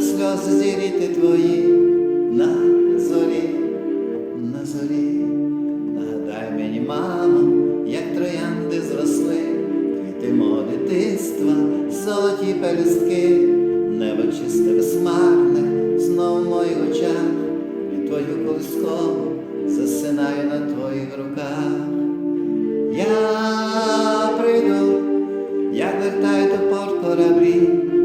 сльози зіріти твої. На зорі, на зорі, нагадай мені, мамо, як троянди зросли, квіти мого дитинства, золоті пелюстки, небо чисте безсмарне, знов в моїх очах, і твою колискову засинаю на твоїх руках. Я прийду, я вертаю до порт кораблі.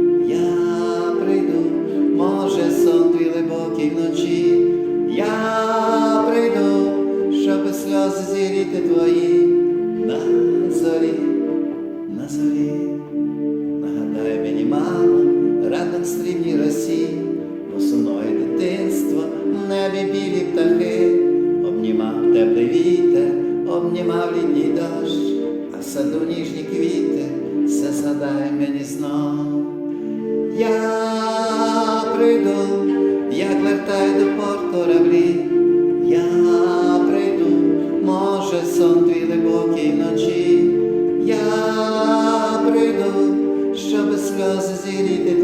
Сльози твої. На зорі, на зорі. Нагадай мені, мамо, ранок стрібній росі, босоноє дитинство, небі білі птахи, обнімав теплий вітер, обнімав літній дощ, а в саду ніжні квіти, все згадай мені знов. Я прийду, може сон твій глибокий вночі, я прийду, щоб сльози твої